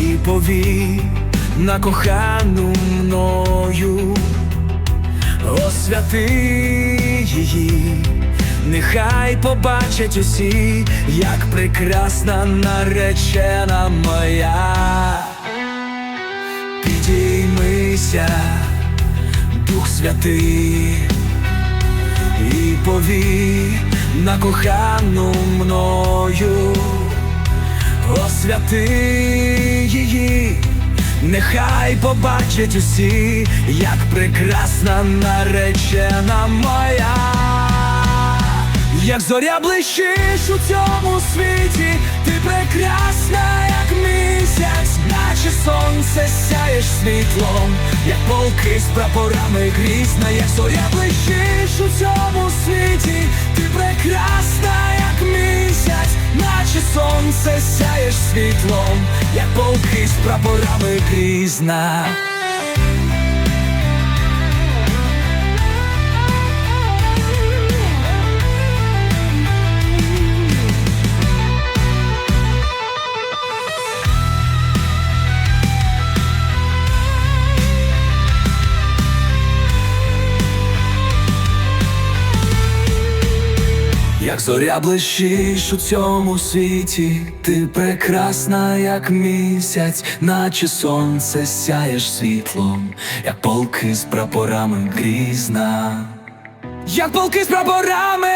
і повій на кохану мною, освяти її, нехай побачать усі, як прекрасна наречена моя. Підіймися, Дух Святий, і повій на кохану мною, освяти її, нехай побачать усі, як прекрасна наречена моя, як зоря блищиш у цьому світі, ти прекрасна, як місяць, наче сонце сяєш світлом, як полки з прапорами грізна, як зоря блищиш у цьому світі, ти прекрасна, як місяць, наче сонце світлом, як полки з прапорами грізна. Як зоря блищиш у цьому світі, ти прекрасна, як місяць, наче сонце сяєш світлом, як полки з прапорами грізна, як полки з прапорами.